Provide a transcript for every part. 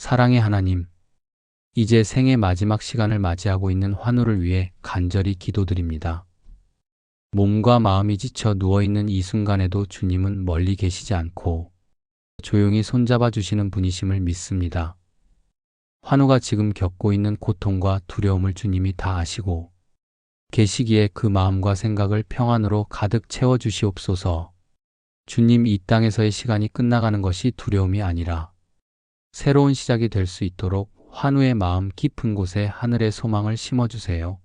사랑의 하나님, 이제 생의 마지막 시간을 맞이하고 있는 환우를 위해 간절히 기도드립니다. 몸과 마음이 지쳐 누워있는 이 순간에도 주님은 멀리 계시지 않고 조용히 손잡아 주시는 분이심을 믿습니다. 환우가 지금 겪고 있는 고통과 두려움을 주님이 다 아시고 계시기에 그 마음과 생각을 평안으로 가득 채워 주시옵소서. 주님 이 땅에서의 시간이 끝나가는 것이 두려움이 아니라 새로운 시작이 될 수 있도록 환우의 마음 깊은 곳에 하늘의 소망을 심어 주세요.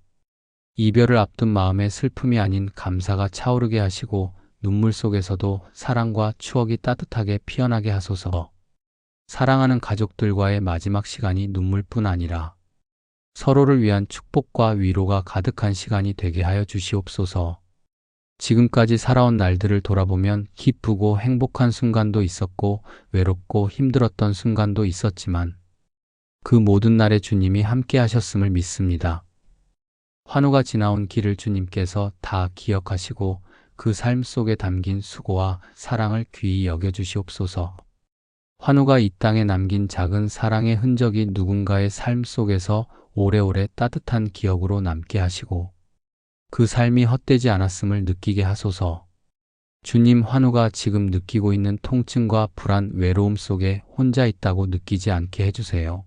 이별을 앞둔 마음에 슬픔이 아닌 감사가 차오르게 하시고 눈물 속에서도 사랑과 추억이 따뜻하게 피어나게 하소서. 사랑하는 가족들과의 마지막 시간이 눈물뿐 아니라 서로를 위한 축복과 위로가 가득한 시간이 되게 하여 주시옵소서. 지금까지 살아온 날들을 돌아보면 기쁘고 행복한 순간도 있었고 외롭고 힘들었던 순간도 있었지만 그 모든 날에 주님이 함께 하셨음을 믿습니다. 환우가 지나온 길을 주님께서 다 기억하시고 그 삶 속에 담긴 수고와 사랑을 귀히 여겨 주시옵소서. 환우가 이 땅에 남긴 작은 사랑의 흔적이 누군가의 삶 속에서 오래오래 따뜻한 기억으로 남게 하시고 그 삶이 헛되지 않았음을 느끼게 하소서. 주님 환우가 지금 느끼고 있는 통증과 불안, 외로움 속에 혼자 있다고 느끼지 않게 해주세요.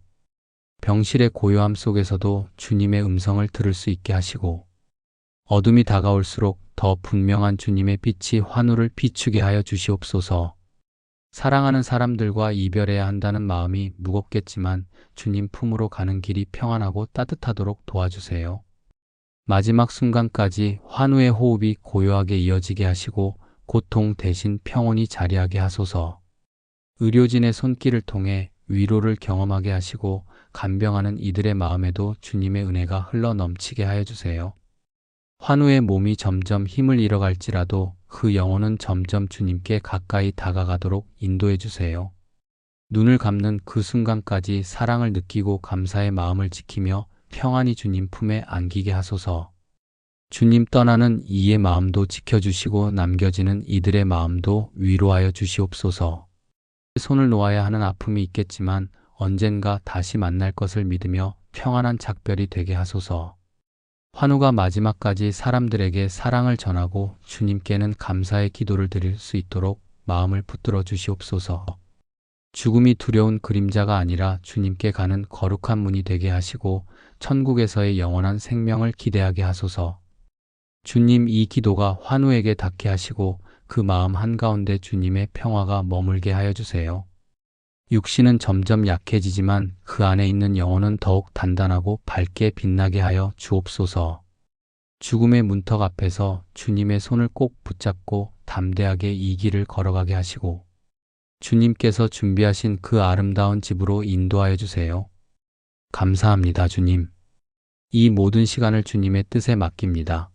병실의 고요함 속에서도 주님의 음성을 들을 수 있게 하시고 어둠이 다가올수록 더 분명한 주님의 빛이 환우를 비추게 하여 주시옵소서. 사랑하는 사람들과 이별해야 한다는 마음이 무겁겠지만 주님 품으로 가는 길이 평안하고 따뜻하도록 도와주세요. 마지막 순간까지 환우의 호흡이 고요하게 이어지게 하시고 고통 대신 평온이 자리하게 하소서. 의료진의 손길을 통해 위로를 경험하게 하시고 간병하는 이들의 마음에도 주님의 은혜가 흘러 넘치게 하여 주세요. 환우의 몸이 점점 힘을 잃어갈지라도 그 영혼은 점점 주님께 가까이 다가가도록 인도해 주세요. 눈을 감는 그 순간까지 사랑을 느끼고 감사의 마음을 지키며 평안히 주님 품에 안기게 하소서. 주님 떠나는 이의 마음도 지켜주시고 남겨지는 이들의 마음도 위로하여 주시옵소서. 손을 놓아야 하는 아픔이 있겠지만 언젠가 다시 만날 것을 믿으며 평안한 작별이 되게 하소서. 환우가 마지막까지 사람들에게 사랑을 전하고 주님께는 감사의 기도를 드릴 수 있도록 마음을 붙들어 주시옵소서. 죽음이 두려운 그림자가 아니라 주님께 가는 거룩한 문이 되게 하시고 천국에서의 영원한 생명을 기대하게 하소서. 주님 이 기도가 환우에게 닿게 하시고 그 마음 한가운데 주님의 평화가 머물게 하여 주세요. 육신은 점점 약해지지만 그 안에 있는 영혼은 더욱 단단하고 밝게 빛나게 하여 주옵소서. 죽음의 문턱 앞에서 주님의 손을 꼭 붙잡고 담대하게 이 길을 걸어가게 하시고 주님께서 준비하신 그 아름다운 집으로 인도하여 주세요. 감사합니다, 주님. 이 모든 시간을 주님의 뜻에 맡깁니다.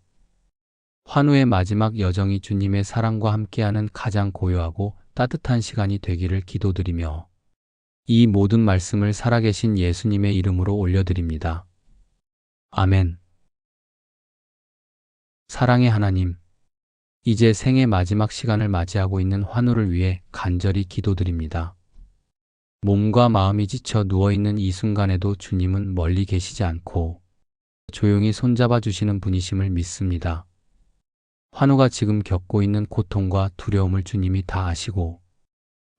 환우의 마지막 여정이 주님의 사랑과 함께하는 가장 고요하고 따뜻한 시간이 되기를 기도드리며 이 모든 말씀을 살아계신 예수님의 이름으로 올려드립니다. 아멘. 사랑의 하나님, 이제 생의 마지막 시간을 맞이하고 있는 환우를 위해 간절히 기도드립니다. 몸과 마음이 지쳐 누워있는 이 순간에도 주님은 멀리 계시지 않고 조용히 손잡아 주시는 분이심을 믿습니다. 환우가 지금 겪고 있는 고통과 두려움을 주님이 다 아시고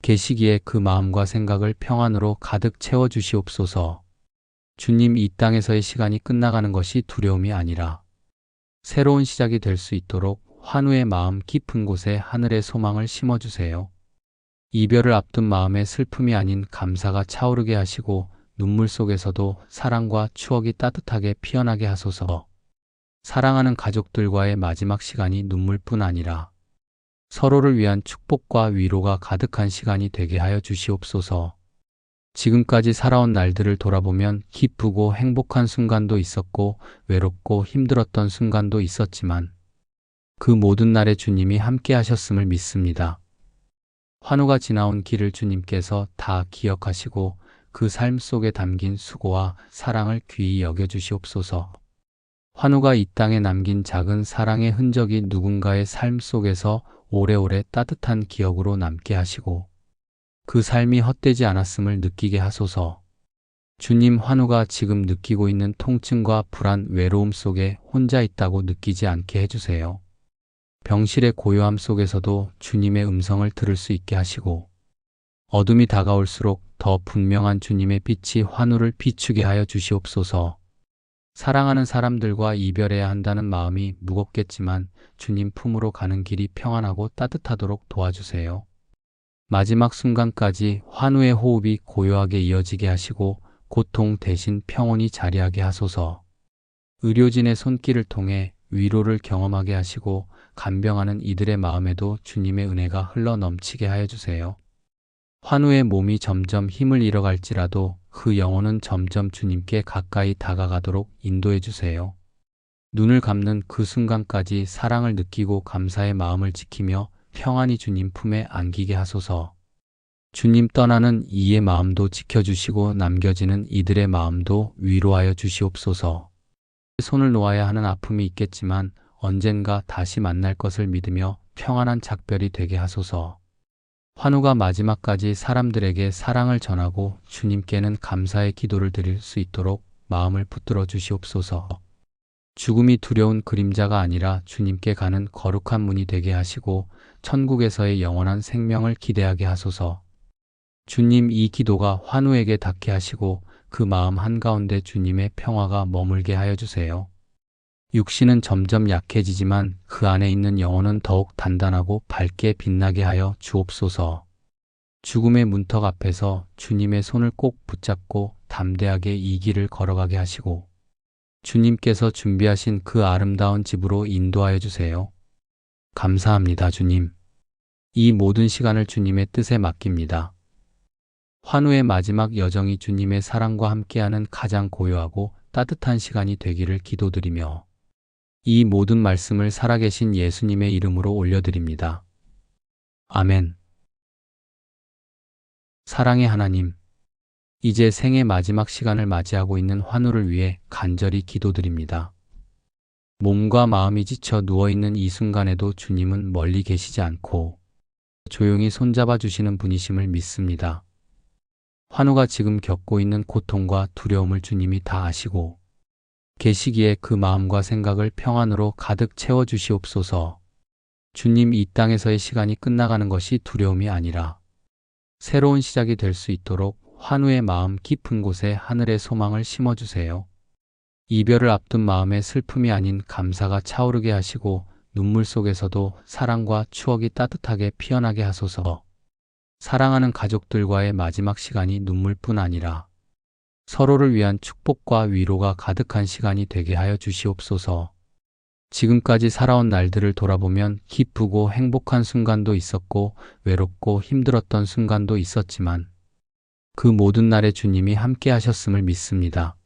계시기에 그 마음과 생각을 평안으로 가득 채워 주시옵소서. 주님 이 땅에서의 시간이 끝나가는 것이 두려움이 아니라 새로운 시작이 될 수 있도록 환우의 마음 깊은 곳에 하늘의 소망을 심어 주세요. 이별을 앞둔 마음에 슬픔이 아닌 감사가 차오르게 하시고 눈물 속에서도 사랑과 추억이 따뜻하게 피어나게 하소서. 사랑하는 가족들과의 마지막 시간이 눈물뿐 아니라 서로를 위한 축복과 위로가 가득한 시간이 되게 하여 주시옵소서. 지금까지 살아온 날들을 돌아보면 기쁘고 행복한 순간도 있었고 외롭고 힘들었던 순간도 있었지만 그 모든 날에 주님이 함께 하셨음을 믿습니다. 환우가 지나온 길을 주님께서 다 기억하시고 그 삶 속에 담긴 수고와 사랑을 귀히 여겨 주시옵소서. 환우가 이 땅에 남긴 작은 사랑의 흔적이 누군가의 삶 속에서 오래오래 따뜻한 기억으로 남게 하시고 그 삶이 헛되지 않았음을 느끼게 하소서. 주님 환우가 지금 느끼고 있는 통증과 불안, 외로움 속에 혼자 있다고 느끼지 않게 해주세요. 병실의 고요함 속에서도 주님의 음성을 들을 수 있게 하시고 어둠이 다가올수록 더 분명한 주님의 빛이 환우를 비추게 하여 주시옵소서. 사랑하는 사람들과 이별해야 한다는 마음이 무겁겠지만 주님 품으로 가는 길이 평안하고 따뜻하도록 도와주세요. 마지막 순간까지 환우의 호흡이 고요하게 이어지게 하시고 고통 대신 평온이 자리하게 하소서. 의료진의 손길을 통해 위로를 경험하게 하시고 간병하는 이들의 마음에도 주님의 은혜가 흘러 넘치게 하여 주세요. 환우의 몸이 점점 힘을 잃어갈지라도 그 영혼은 점점 주님께 가까이 다가가도록 인도해 주세요. 눈을 감는 그 순간까지 사랑을 느끼고 감사의 마음을 지키며 평안히 주님 품에 안기게 하소서. 주님 떠나는 이의 마음도 지켜주시고 남겨지는 이들의 마음도 위로하여 주시옵소서. 손을 놓아야 하는 아픔이 있겠지만 언젠가 다시 만날 것을 믿으며 평안한 작별이 되게 하소서. 환우가 마지막까지 사람들에게 사랑을 전하고 주님께는 감사의 기도를 드릴 수 있도록 마음을 붙들어 주시옵소서. 죽음이 두려운 그림자가 아니라 주님께 가는 거룩한 문이 되게 하시고 천국에서의 영원한 생명을 기대하게 하소서. 주님 이 기도가 환우에게 닿게 하시고 그 마음 한가운데 주님의 평화가 머물게 하여 주세요. 육신은 점점 약해지지만 그 안에 있는 영혼은 더욱 단단하고 밝게 빛나게 하여 주옵소서. 죽음의 문턱 앞에서 주님의 손을 꼭 붙잡고 담대하게 이 길을 걸어가게 하시고 주님께서 준비하신 그 아름다운 집으로 인도하여 주세요. 감사합니다, 주님. 이 모든 시간을 주님의 뜻에 맡깁니다. 환우의 마지막 여정이 주님의 사랑과 함께하는 가장 고요하고 따뜻한 시간이 되기를 기도드리며 이 모든 말씀을 살아계신 예수님의 이름으로 올려드립니다. 아멘. 사랑의 하나님, 이제 생의 마지막 시간을 맞이하고 있는 환우를 위해 간절히 기도드립니다. 몸과 마음이 지쳐 누워있는 이 순간에도 주님은 멀리 계시지 않고 조용히 손잡아 주시는 분이심을 믿습니다. 환우가 지금 겪고 있는 고통과 두려움을 주님이 다 아시고 계시기에 그 마음과 생각을 평안으로 가득 채워 주시옵소서. 주님 이 땅에서의 시간이 끝나가는 것이 두려움이 아니라 새로운 시작이 될 수 있도록 환우의 마음 깊은 곳에 하늘의 소망을 심어 주세요. 이별을 앞둔 마음에 슬픔이 아닌 감사가 차오르게 하시고 눈물 속에서도 사랑과 추억이 따뜻하게 피어나게 하소서. 사랑하는 가족들과의 마지막 시간이 눈물뿐 아니라 서로를 위한 축복과 위로가 가득한 시간이 되게 하여 주시옵소서. 지금까지 살아온 날들을 돌아보면 기쁘고 행복한 순간도 있었고 외롭고 힘들었던 순간도 있었지만 그 모든 날에 주님이 함께 하셨음을 믿습니다.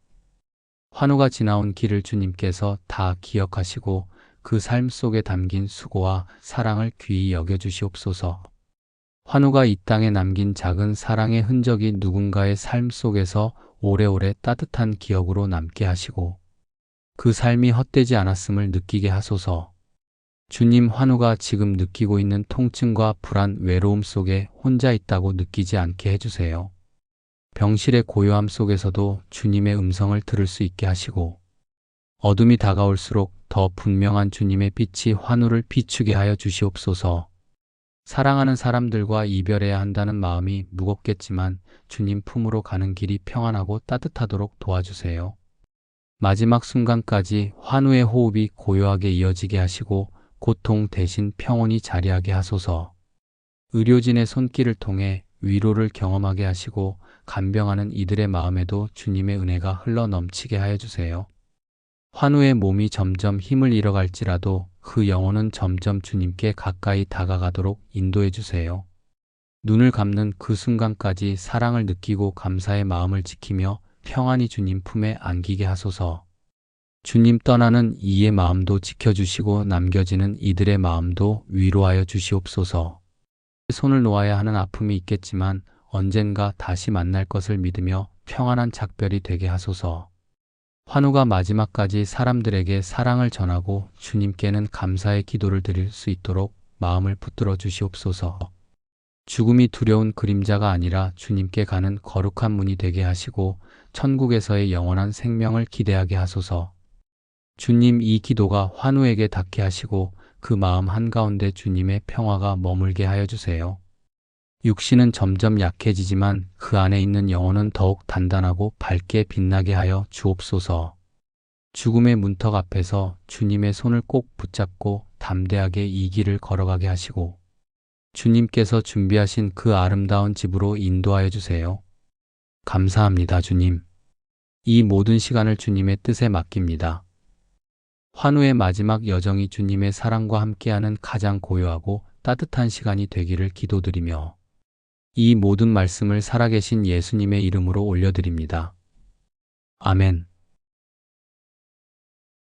환우가 지나온 길을 주님께서 다 기억하시고 그 삶 속에 담긴 수고와 사랑을 귀히 여겨 주시옵소서. 환우가 이 땅에 남긴 작은 사랑의 흔적이 누군가의 삶 속에서 오래오래 따뜻한 기억으로 남게 하시고 그 삶이 헛되지 않았음을 느끼게 하소서. 주님 환우가 지금 느끼고 있는 통증과 불안, 외로움 속에 혼자 있다고 느끼지 않게 해주세요. 병실의 고요함 속에서도 주님의 음성을 들을 수 있게 하시고 어둠이 다가올수록 더 분명한 주님의 빛이 환우를 비추게 하여 주시옵소서. 사랑하는 사람들과 이별해야 한다는 마음이 무겁겠지만 주님 품으로 가는 길이 평안하고 따뜻하도록 도와주세요. 마지막 순간까지 환우의 호흡이 고요하게 이어지게 하시고 고통 대신 평온이 자리하게 하소서. 의료진의 손길을 통해 위로를 경험하게 하시고 간병하는 이들의 마음에도 주님의 은혜가 흘러 넘치게 하여 주세요. 환우의 몸이 점점 힘을 잃어갈지라도 그 영혼은 점점 주님께 가까이 다가가도록 인도해 주세요. 눈을 감는 그 순간까지 사랑을 느끼고 감사의 마음을 지키며 평안히 주님 품에 안기게 하소서. 주님 떠나는 이의 마음도 지켜주시고 남겨지는 이들의 마음도 위로하여 주시옵소서. 손을 놓아야 하는 아픔이 있겠지만 언젠가 다시 만날 것을 믿으며 평안한 작별이 되게 하소서. 환우가 마지막까지 사람들에게 사랑을 전하고 주님께는 감사의 기도를 드릴 수 있도록 마음을 붙들어 주시옵소서. 죽음이 두려운 그림자가 아니라 주님께 가는 거룩한 문이 되게 하시고 천국에서의 영원한 생명을 기대하게 하소서. 주님 이 기도가 환우에게 닿게 하시고 그 마음 한가운데 주님의 평화가 머물게 하여 주세요. 육신은 점점 약해지지만 그 안에 있는 영혼은 더욱 단단하고 밝게 빛나게 하여 주옵소서. 죽음의 문턱 앞에서 주님의 손을 꼭 붙잡고 담대하게 이 길을 걸어가게 하시고 주님께서 준비하신 그 아름다운 집으로 인도하여 주세요. 감사합니다, 주님. 이 모든 시간을 주님의 뜻에 맡깁니다. 환우의 마지막 여정이 주님의 사랑과 함께하는 가장 고요하고 따뜻한 시간이 되기를 기도드리며 이 모든 말씀을 살아계신 예수님의 이름으로 올려드립니다. 아멘.